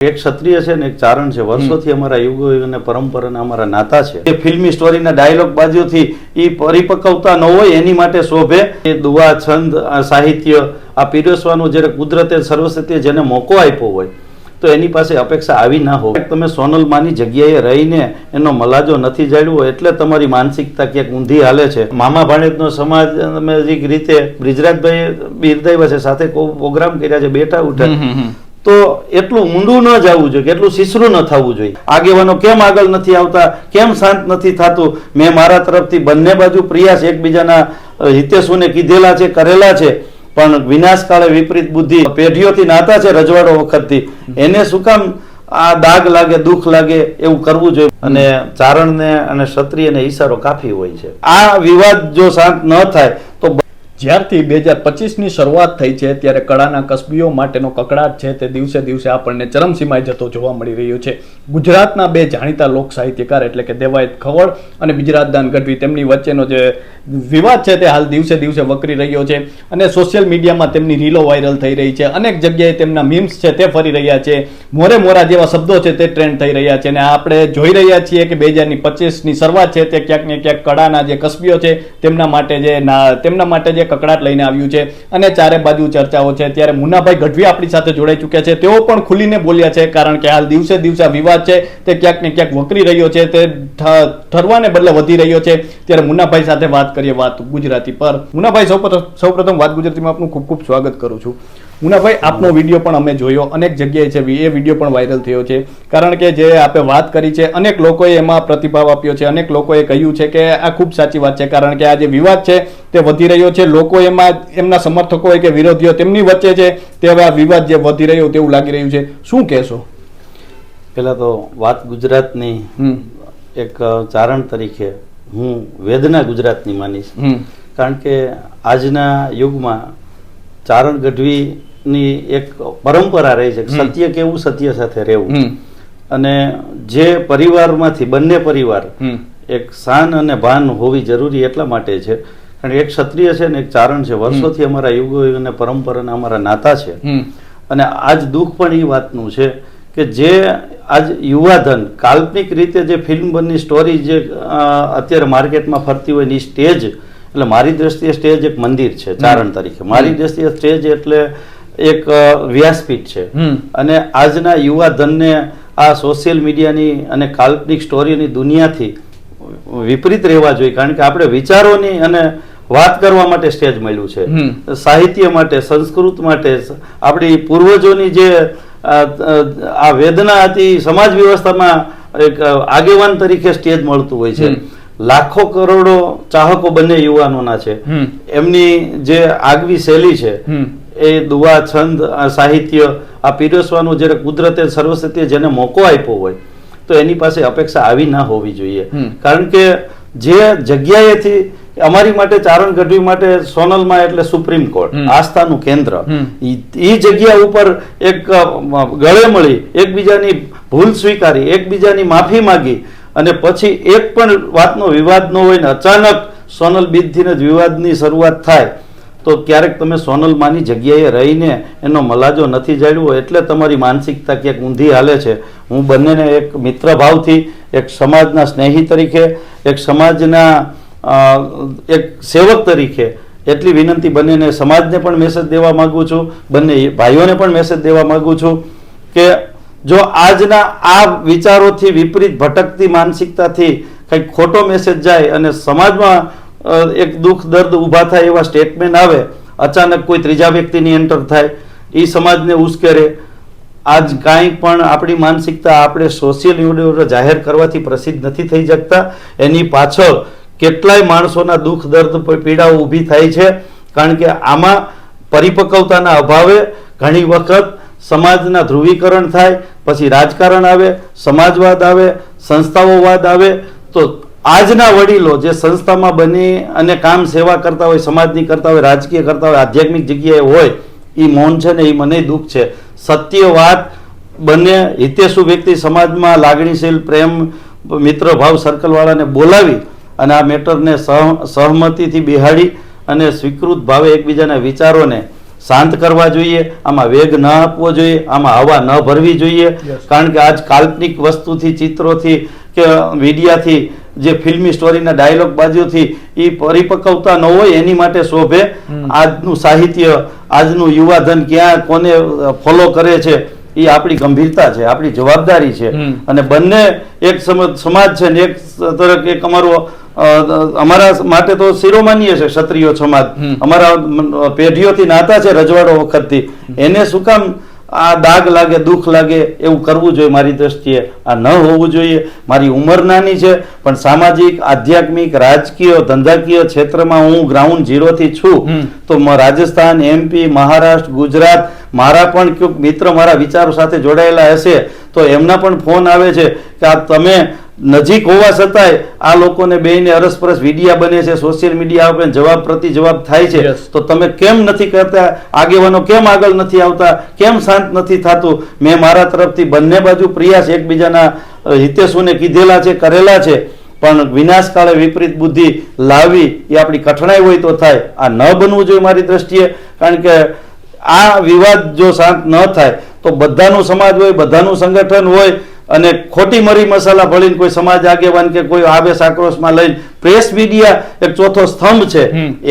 એક ક્ષત્રિય છે ને એક ચારણ છે. વર્ષોથી અમારા યુગો અને પરંપરાના અમારા નાતા છે. એ ફિલ્મી સ્ટોરીના ડાયલોગ બાજુથી એ પરિપક્વતા ન હોય એની માટે શોભે. એ દુવા છંદ સાહિત્ય, આ પીરસવાનું જ્યારે કુદરતે સર્વસત્ય જેને મોકો આપ્યો હોય, તો એની પાસે અપેક્ષા આવી ના હોય. તમે સોનલમાની જગ્યાએ રહીને એનો મલાજો નથી જાળ્યો એટલે તમારી માનસિકતા ક્યાંક ઊંધી હાલે છે. મામા ભાણેજનો સમાજ સામાજિક રીતે બ્રિજરાજભાઈ બિરદાવ્યા છે સાથે પ્રોગ્રામ કર્યા છે, બેઠા ઉઠા. તો એટલું ઊંડું ન જવું જોઈએ, એટલું સિસરું ન થવું જોઈએ. આગેવાનો કેમ આગળ નથી આવતા, કેમ શાંત નથી થતું? મેં મારા તરફથી બંને બાજુ પ્રયાસ એકબીજાના હિતેશુને કીધેલા છે, કરેલા છે, પણ વિનાશ કાળે વિપરીત બુદ્ધિ પેઢીઓથી નાતા છે રજવાડો વખતથી. એને શું કામ આ દાગ લાગે, દુઃખ લાગે એવું કરવું જોઈએ? અને ચારણને અને ક્ષત્રિયને ઈશારો કાફી હોય છે. આ વિવાદ જો શાંત ન થાય, તો જ્યારથી બે હજાર પચીસની શરૂઆત થઈ છે, ત્યારે કળાના કસબીઓ માટેનો કકડાટ છે, તે દિવસે દિવસે આપણને ચરમસીમાએ જતો જોવા મળી રહ્યો છે. ગુજરાતના બે જાણીતા લોક સાહિત્યકાર એટલે કે દેવાયત ખવડ અને બિજરાજદાન ગઢવી, તેમની વચ્ચેનો જે વિવાદ છે તે હાલ દિવસે દિવસે વકરી રહ્યો છે અને સોશિયલ મીડિયામાં તેમની રીલો વાયરલ થઈ રહી છે. અનેક જગ્યાએ તેમના મીમ્સ છે તે ફરી રહ્યા છે. મોરે મોરા જેવા શબ્દો છે તે ટ્રેન્ડ થઈ રહ્યા છે અને આપણે જોઈ રહ્યા છીએ કે બે હજારની પચીસની શરૂઆત છે તે ક્યાંક ને ક્યાંક કળાના જે કસબીઓ છે, તેમના માટે જે તેમના માટે જે કકડાટ લઈને આવ્યું છે અને ચારે બાજુ ચર્ચાઓ છે. ત્યારે મુન્નાભાઈ ગઢવી આપણી સાથે જોડાઈ ચૂક્યા છે. તેઓ પણ ખુલીને બોલ્યા છે કારણ કે હાલ દિવસે દિવસે વિવાદ છે. તે ક્યાંક ને ક્યાંક વકરી રહ્યો છે. તે ઠરવાને બદલે વધી રહ્યો છે. ત્યારે મુન્નાભાઈ સાથે વાત કરીએ વાત ગુજરાતી પર. મુન્નાભાઈ, સૌપ્રથમ સૌપ્રથમ વાત ગુજરાતીમાં આપનું ખૂબ ખૂબ સ્વાગત કરું છું. મુન્નાભાઈ આપનો વીડિયો પણ અમે જોયો. અનેક જગ્યાએ છે એ વીડિયો પણ વાયરલ થયો છે. કારણ કે જે આપે વાત કરી છે અનેક લોકોએ એમાં પ્રતિભાવ આપ્યો છે. અનેક લોકોએ કહ્યું છે કે આ ખૂબ સાચી વાત છે કારણ કે આ જે વિવાદ છે તે વધી રહ્યો છે. લોકો એમાં એમના સમર્થકો હોય કે વિરોધીઓ તેમની વચ્ચે છે તે હવે આ વિવાદ જે વધી રહ્યો તેવું લાગી રહ્યું છે. શું કહેશો? પહેલાં તો વાત ગુજરાતની એક ચારણ તરીકે હું વેદના ગુજરાતની માનીશ. કારણ કે આજના યુગમાં ચારણ ગઢવીની એક પરંપરા રહી છે સત્ય કેવું સત્ય સાથે રહેવું. અને જે પરિવારમાંથી બંને પરિવાર એક શાન અને ભાન હોવી જરૂરી એટલા માટે છે. કારણ કે એક ક્ષત્રિય છે ને એક ચારણ છે. વર્ષોથી અમારા યુગો અને પરંપરાના અમારા નાતા છે. અને આજ દુઃખ પણ એ વાતનું છે કે જે આજ યુવાધન કાલ્પનિક રીતે જે ફિલ્મ બનની સ્ટોરી જે અત્યારે માર્કેટમાં ફરતી હોય એની સ્ટેજ એટલે મારી દ્રષ્ટિએ સ્ટેજ એક મંદિર છે ચારણ તરીકે. મારી દ્રષ્ટિએ સ્ટેજ એટલે એક વ્યાસપીઠ છે. અને આજના યુવાધનને આ સોશિયલ મીડિયાની અને કાલ્પનિક સ્ટોરીની દુનિયાથી વિપરીત રહેવા જોઈએ. કારણ કે આપણે વિચારોની અને વાત કરવા માટે સ્ટેજ મળ્યું છે. સાહિત્ય માટે સંસ્કૃત માટે આપણી પૂર્વજોની જે આ વેદના હતી સમાજ વ્યવસ્થામાં એક આગેવાન તરીકે સ્ટેજ મળતું હોય છે. લાખો કરોડો ચાહકો બંને યુવાનોના છે. એમની જે આગવી શૈલી છે એ દુવા છંદ સાહિત્ય આ પીરસવાનું જ્યારે કુદરતે સર્વસત્ય જેને મોકો આપ્યો હોય તો એની પાસે અપેક્ષા આવી ના હોવી જોઈએ. કારણ કે જે જગ્યાએથી અમારી માટે ચારણ ગઢવી માટે સોનલમાં એટલે સુપ્રીમ કોર્ટ આસ્થાનું કેન્દ્ર એ જગ્યા ઉપર એક ગળે મળી એકબીજાની ભૂલ સ્વીકારી એકબીજાની માફી માગી અને પછી એક પણ વાતનો વિવાદ ન હોય ને અચાનક સોનલ બીજથી જ વિવાદની શરૂઆત થાય તો ક્યારેક તમે સોનલ માની જગ્યાએ રહીને એનો મલાજો નથી જાળવ્યો એટલે તમારી માનસિકતા ક્યાંક ઊંધી હાલે છે. હું બંનેને એક મિત્ર ભાવથી, એક સમાજના સ્નેહી તરીકે, એક સમાજના એક સેવક તરીકે એટલી વિનંતી બંનેને સમાજને પણ મેસેજ દેવા માગું છું, બંને ભાઈઓને પણ મેસેજ દેવા માગું છું કે જો આજના આ વિચારોથી વિપરીત ભટકતી માનસિકતાથી કંઈક ખોટો મેસેજ જાય અને સમાજમાં એક દુઃખ, દર્દ ઊભા થાય એવા સ્ટેટમેન્ટ આવે, અચાનક કોઈ ત્રીજા વ્યક્તિની એન્ટર થાય એ સમાજને ઉશ્કેરે. આજ કાંઈ પણ આપણી માનસિકતા આપણે સોશિયલ મીડિયા જાહેર કરવાથી પ્રસિદ્ધ નથી થઈ શકતા. એની પાછળ કેટલાય માણસોના દુઃખ, દર્દ પીડાઓ ઊભી થાય છે. કારણ કે આમાં પરિપક્વતાના અભાવે ઘણી વખત સમાજના ધ્રુવીકરણ થાય, પછી રાજકારણ આવે, સમાજવાદ આવે સંસ્થાઓવાદ આવે, તો આજના વડીલો જે સંસ્થામાં બની અને કામ સેવા કરતા હોય, સમાજની કરતા હોય, રાજકીય કરતા હોય, આધ્યાત્મિક જગ્યાએ હોય એ મૌન છે ને એ મને દુઃખ છે. સત્ય વાત બંને હિતેશુ વ્યક્તિ સમાજમાં લાગણીશીલ, પ્રેમ, મિત્ર ભાવ સર્કલવાળાને બોલાવી અને આ મેટરને સહ, સહમતિથી બિહાડી અને સ્વીકૃત ભાવે એકબીજાના વિચારોને શાંત કરવા જોઈએ આમાં વેગ ન આપવો જોઈએ આમાં હવા ન ભરવી જોઈએ. કારણ કે આજ કાલ્પનિક વસ્તુથી ચિત્રોથી કે મીડિયાથી જે ફિલ્મી સ્ટોરીના ડાયલોગ બાજુથી એ પરિપક્વતા ન હોય એની માટે શોભે. આજનું સાહિત્ય આજનું યુવાધન ક્યાં કોને ફોલો કરે છે એ આપણી ગંભીરતા છે આપણી જવાબદારી છે. અને બંને એક સમ- સમાજ છે ને એક તરફ એક અમારો અમારા માટે તો શિરોમાન્ય છે ક્ષત્રિય સમાજ. અમારા પેઢીઓથી નાતા છે રજવાડો વખતથી. એને શું કામ આ દાગ લાગે દુઃખ લાગે એવું કરવું જોઈએ મારી દ્રષ્ટિએ. આ ન હોવું જોઈએ. મારી ઉંમર નાની છે પણ સામાજિક આધ્યાત્મિક રાજકીય ધંધાકીય ક્ષેત્રમાં હું ગ્રાઉન્ડ ઝીરોથી છું. તો રાજસ્થાન એમપી મહારાષ્ટ્ર ગુજરાત મારા પણ ક્યાંક મિત્ર મારા વિચારો સાથે જોડાયેલા હશે તો એમના પણ ફોન આવે છે કે આ તમે નજીક હોવા છતાંય આ લોકોને બેને અરસપરસ વિડિયા બને છે સોશિયલ મીડિયા આપે જવાબ પ્રતિ જવાબ થાય છે. તો તમે કેમ નથી કરતા? આગેવાનો કેમ આગળ નથી આવતા? કેમ શાંત નથી થતું? મેં મારા તરફથી બંને બાજુ પ્રયાસ એકબીજાના હિતેશોને કીધેલા છે કરેલા છે. પણ વિનાશકાળે વિપરીત બુદ્ધિ લાવવી એ આપણી કઠણાઈ હોય તો થાય. આ ન બનવું જોઈએ મારી દ્રષ્ટિએ કારણ કે આ વિવાદ જો શાંત ન થાય તો બધાનું સમાજ હોય બધાનું સંગઠન હોય અને ખોટી મરી મસાલા ભળીને કોઈ સમાજ આગેવાન કે કોઈ આવેશ આક્રોશમાં લઈને પ્રેસ મીડિયા એક ચોથો સ્તંભ છે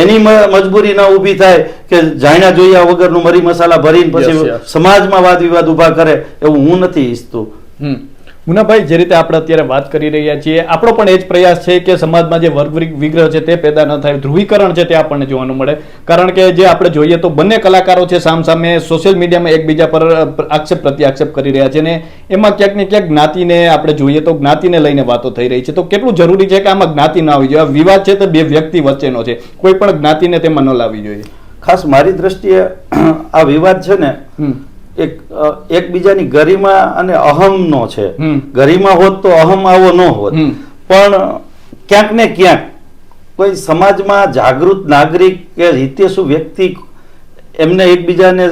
એની મજબૂરી ના ઊભી થાય કે જાણ્યા જોયા વગરનું મરી મસાલા ભરીને પછી. સમાજમાં વાદ વિવાદ ઊભા કરે એવું હું નથી ઈચ્છતું. મુનાભાઈ જે રીતે આપણે અત્યારે વાત કરી રહ્યા છીએ આપણો પણ એ જ પ્રયાસ છે કે સમાજમાં જે વર્ગ વિગ્રહ છે તે પેદા ન થાય ધ્રુવીકરણ છે તે આપણને જોવાનું મળે. કારણ કે જે આપણે જોઈએ તો બંને કલાકારો છે સામસામે સોશિયલ મીડિયામાં એકબીજા પર આક્ષેપ પ્રત્યાક્ષેપ કરી રહ્યા છે ને એમાં ક્યાંક ને ક્યાંક જ્ઞાતિને આપણે જોઈએ તો જ્ઞાતિને લઈને વાતો થઈ રહી છે. તો કેટલું જરૂરી છે કે આમાં જ્ઞાતિ ના આવી જોઈએ? આ વિવાદ છે તે બે વ્યક્તિ વચ્ચેનો છે. કોઈ પણ જ્ઞાતિને તેમાં ન લાવવી જોઈએ. ખાસ મારી દ્રષ્ટિએ આ વિવાદ છે ને. એક એકબીજાની ગરિમા અને અહમનો છે. ગરિમા હોત તો અહમ આવો ન હોત. પણ ક્યાંક ને ક્યાંક કોઈ સમાજમાં જાગૃત નાગરિક કે હિતેશુ વ્યક્તિ એમને એકબીજાને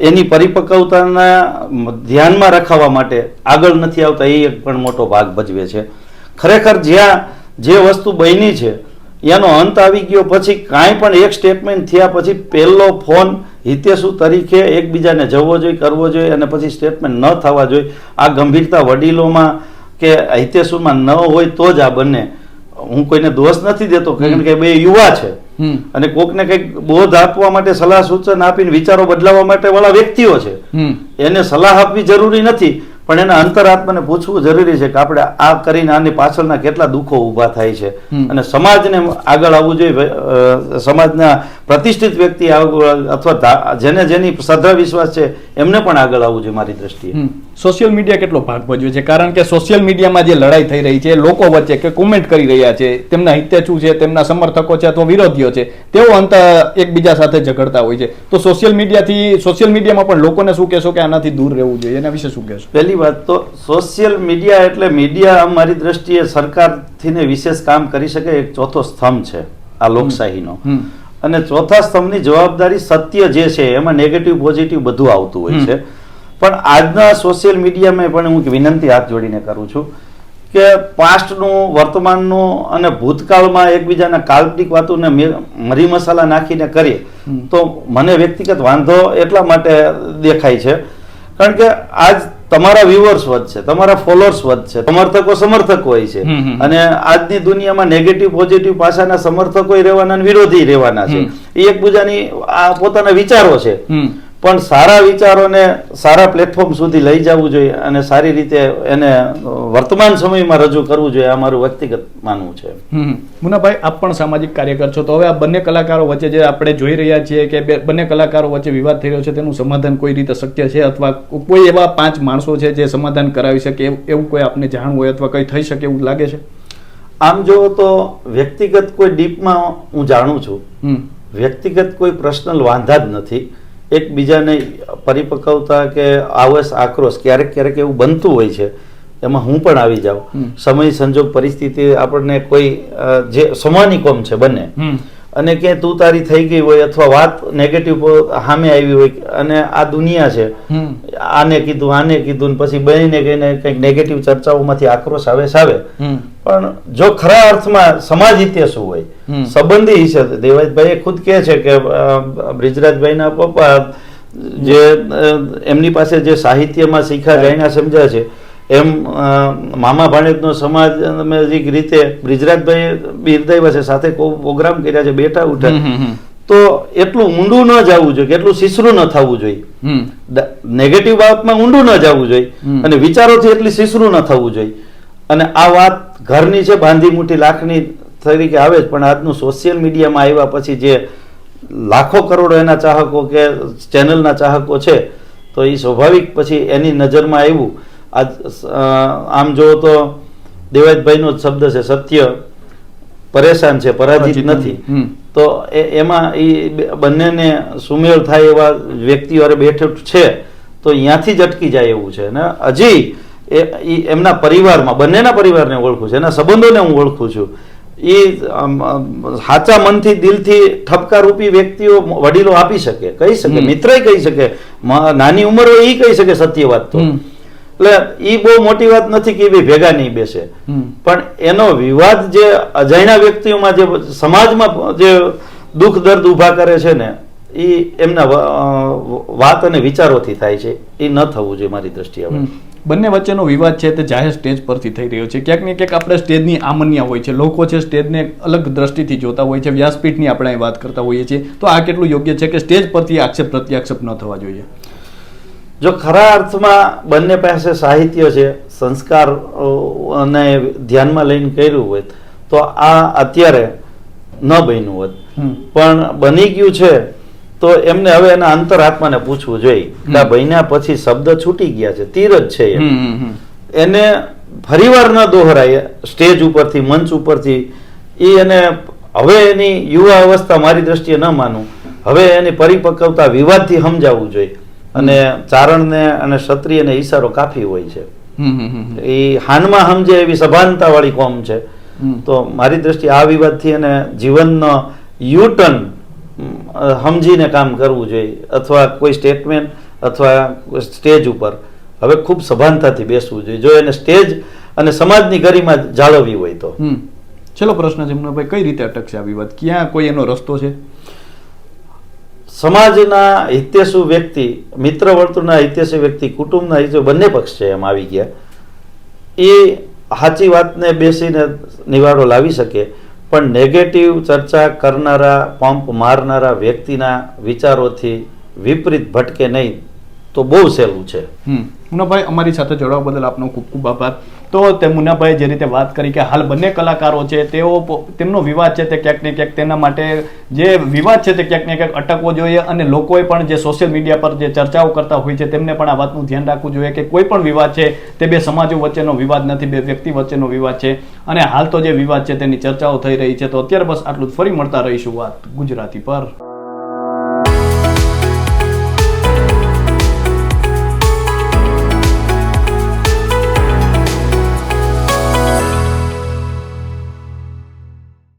એની પરિપક્વતાના ધ્યાનમાં રખાવવા માટે આગળ નથી આવતા એ એક પણ મોટો ભાગ ભજવે છે. ખરેખર જ્યાં જે વસ્તુ બની છે એનો અંત આવી ગયો પછી કાંઈ પણ એક સ્ટેટમેન્ટ થયા પછી પહેલો ફોન હિતેશુ તરીકે એકબીજાને જવો જોઈએ કરવો જોઈએ અને પછી સ્ટેટમેન્ટ ન થવા જોઈએ. આ ગંભીરતા વડીલોમાં કે હિતેશુમાં ન હોય તો જ આ બંને. હું કોઈને દોષ નથી દેતો કારણ કે બે યુવા છે. અને કોકને કંઈક બોધ આપવા માટે સલાહ સૂચન આપીને વિચારો બદલાવવા માટે વાળા વ્યક્તિઓ છે. એને સલાહ આપવી જરૂરી નથી. પણ એના અંતરાત્માને પૂછવું જરૂરી છે કે આપણે આ કરીને આની પાછળના કેટલા દુઃખો ઊભા થાય છે. અને સમાજને આગળ આવવું જોઈએ સમાજના પ્રતિષ્ઠિત વ્યક્તિ અથવા જેને જેની શ્રદ્ધા વિશ્વાસ છે એમને પણ આગળ આવવું જોઈએ મારી દ્રષ્ટિએ. સોશિયલ મીડિયા કેટલો ભાગ ભજવે છે? કારણ કે સોશિયલ મીડિયામાં જે લડાઈ થઈ રહી છે લોકો વચ્ચે કે કોમેન્ટ કરી રહ્યા છે તેમના હિતેચુ છે તેમના સમર્થકો છે અથવા વિરોધીઓ છે તેઓ અંત એકબીજા સાથે ઝઘડતા હોય છે. તો સોશિયલ મીડિયાથી સોશિયલ મીડિયામાં પણ લોકોને શું કહેશો કે આનાથી દૂર રહેવું જોઈએ? એના વિશે શું કહેશો? પહેલી વાત તો સોશિયલ મીડિયા એટલે મીડિયા અમારી દ્રષ્ટિએ સરકારથી ને વિશેષ કામ કરી શકે એક ચોથો સ્તંભ છે આ લોકશાહીનો. અને ચોથા સ્તંભની જવાબદારી સત્ય જે છે એમાં નેગેટિવ પોઝિટિવ બધું આવતું હોય છે. પણ આજના સોશિયલ મીડિયામાં પણ હું વિનંતી હાથ જોડીને કરું છું કે પાસ્ટનું વર્તમાનનું અને ભૂતકાળમાં એકબીજાના કાલ્પનિક વાતોને મરી મસાલા નાખીને કરીએ તો મને વ્યક્તિગત વાંધો એટલા માટે દેખાય છે. કારણ કે આજ તમારા વ્યુઅર્સ વધશે તમારા ફોલોઅર્સ વધશે સમર્થકો સમર્થક હોય છે. અને આજની દુનિયામાં નેગેટિવ પોઝિટિવ પાસાના સમર્થકો રહેવાના વિરોધી રહેવાના છે. એ એકબીજાની આ પોતાના વિચારો છે. પણ સારા વિચારોને સારા પ્લેટફોર્મ સુધી લઈ જવું જોઈએ અને સારી રીતે એને વર્તમાન સમયમાં રજૂ કરવું જોઈએ આ મારું વ્યક્તિગત માનવું છે. હમ. મુનાભાઈ આપ પણ સામાજિક કાર્યકર છો તો હવે આ બંને કલાકારો વચ્ચે જે આપણે જોઈ રહ્યા છીએ કે બંને કલાકારો વચ્ચે વિવાદ થઈ રહ્યો છે તેનું સમાધાન કોઈ રીતે શક્ય છે? અથવા કોઈ એવા પાંચ માણસો છે જે સમાધાન કરાવી શકે એવું- એવું કોઈ આપને જાણવું હોય અથવા કંઈ થઈ શકે એવું લાગે છે? આમ જો તો વ્યક્તિગત કોઈ ડીપમાં હું જાણું છું. વ્યક્તિગત કોઈ પર્સનલ વાંધા જ નથી. એકબીજાને પરિપક્વતા કે આવસ આક્રોશ ક્યારેક ક્યારેક એવું બનતું હોય છે એમાં હું પણ આવી જાઉં. સમય સંજોગ પરિસ્થિતિ આપણને કોઈ જે સમાની કોમ છે બંને. અને કે તું તારી થઈ ગઈ હોય અથવા વાત નેગેટિવ સામે આવી હોય અને આ દુનિયા છે. આને કીધું આને કીધું પછી બનીને કહીને કંઈક નેગેટિવ ચર્ચાઓમાંથી આક્રોશ આવે સાવે. પણ જો ખરા અર્થમાં સમાજ હિતે શું હોય સંબંધી હિસે દેવાજભાઈ એ ખુદ કહે છે કે બ્રિજરાજભાઈ બ્રિજરાજભાઈના પપ્પા જે એમની પાસે જે સાહિત્યમાં શીખા જાણ્યા સમજ્યા છે એમ મામા ભાણેજનો સમાજ અમે રીતે બ્રિજરાજભાઈ બિરદાવ્યા છે સાથે પ્રોગ્રામ કર્યા છે બેઠા ઉઠા. તો એટલું ઊંડું ન જવું જોઈએ કે એટલું શીસરું ન થવું જોઈએ. નેગેટિવ બાબતમાં ઊંડું ન જવું જોઈએ. અને વિચારોથી એટલી શીસરું ન થવું જોઈએ. અને આ વાત ઘરની છે બાંધી મુઠ્ઠી લાખની તરીકે આવે જ પણ આજનું સોશિયલ મીડિયામાં આવ્યા પછી જે લાખો કરોડો એના ચાહકો કે ચેનલના ચાહકો છે તો એ સ્વાભાવિક પછી એની નજરમાં આવ્યું. આ આમ જુઓ તો દેવાજભાઈનો જ શબ્દ છે સત્ય પરેશાન છે પરાજિત નથી. તો એ- એમાં એ બંનેને સુમેળ થાય એવા વ્યક્તિઓ બેઠક છે તો અહીંયાથી જ અટકી જાય એવું છે. ને હજી એ એમના પરિવારમાં બંનેના પરિવારને ઓળખું છું એના સંબંધોને હું ઓળખું છું. એ સાચા મનથી દિલથી ઠપકારૂપી વ્યક્તિઓ વડીલો આપી શકે કહી શકે મિત્ર કહી શકે નાની ઉંમર હોય એ કહી શકે સત્ય વાત તો. એટલે એ બહુ મોટી વાત નથી કે એ ભેગા નહીં બેસે. પણ એનો વિવાદ જે અજાણ્યા વ્યક્તિઓમાં જે સમાજમાં જે દુઃખ દર્દ ઊભા કરે છે ને એ એમના વાત અને વિચારોથી થાય છે. એ ન થવું જોઈએ મારી દ્રષ્ટિએ હવે. બંને વચ્ચેનો વિવાદ છે તે જાહેર સ્ટેજ પરથી થઈ રહ્યો છે. ક્યાંક ને ક્યાંક આપણે સ્ટેજની આમન્યા હોય છે. લોકો છે સ્ટેજને અલગ દ્રષ્ટિથી જોતા હોય છે. વ્યાસપીઠની આપણે વાત કરતા હોઈએ છીએ. તો આ કેટલું યોગ્ય છે કે સ્ટેજ પરથી આક્ષેપ પ્રત્યાક્ષેપ ન થવા જોઈએ? જો ખરા અર્થમાં બંને પાસે સાહિત્ય છે સંસ્કાર અને ધ્યાનમાં લઈને કર્યું હોય તો આ અત્યારે ન બન્યું હોત. પણ બની ગયું છે તો એમને હવે એના અંતરાત્માને પૂછવું જોઈએ. કે આ પછી શબ્દ છૂટી ગયા છે તીર જ છે. એને ફરીવાર ન દોહરાય સ્ટેજ ઉપરથી મંચ ઉપરથી. એ એને હવે એની યુવા અવસ્થા મારી દ્રષ્ટિએ ન માનું. હવે એની પરિપક્વતા વિવાદથી સમજાવવું જોઈએ. અને ચારણને અને ક્ષત્રિયને ઈશારો કાફી હોય છે. એ હાનમાં સમજે એવી સભાનતા વાળી કોમ છે. તો મારી દ્રષ્ટિએ આ વિવાદથી એને જીવનનો યુટર્ન સમજીને કામ કરવું જોઈએ અથવા કોઈ સ્ટેટમેન્ટ અથવા સ્ટેજ ઉપર. હવે ખૂબ સભાનતાથી બેસવું જોઈએ. જો એને સ્ટેજ અને સમાજની ગરિમા જાળવવી હોય તો. છેલ્લો પ્રશ્ન છે ભાઈ કઈ રીતે અટકશે આ વિવાદ? ક્યાં કોઈ એનો રસ્તો છે? સમાજના હિતેશુ વ્યક્તિ મિત્ર વર્તુળના હિતેશુ વ્યક્તિ કુટુંબના હિતેશુ બંને પક્ષ છે એમ આવી ગયા. એ સાચી વાતને બેસીને નિવારો લાવી શકે. પણ નેગેટિવ ચર્ચા કરનારા, પંપ મારનારા વ્યક્તિના વિચારોથી વિપરીત ભટકે નહીં, તો બહુ સહેલું છે. મુન્નાભાઈ અમારી સાથે જોડાવા બદલ આપનો ખૂબ ખૂબ આભાર. તો તે મુનાભાઈ જે રીતે વાત કરી કે હાલ બંને કલાકારો છે, તેઓ તેમનો વિવાદ છે તે ક્યાંક ને ક્યાંક તેના માટે જે વિવાદ છે તે ક્યાંક ને ક્યાંક અટકવો જોઈએ અને લોકોએ પણ જે સોશિયલ મીડિયા પર જે ચર્ચાઓ કરતા હોય છે તેમને પણ આ વાતનું ધ્યાન રાખવું જોઈએ કે કોઈ પણ વિવાદ છે તે બે સમાજો વચ્ચેનો વિવાદ નથી, બે વ્યક્તિ વચ્ચેનો વિવાદ છે અને હાલ તો જે વિવાદ છે તેની ચર્ચાઓ થઈ રહી છે તો અત્યારે બસ આટલું જ. ફરી મળતા રહીશું વાત ગુજરાતી પર.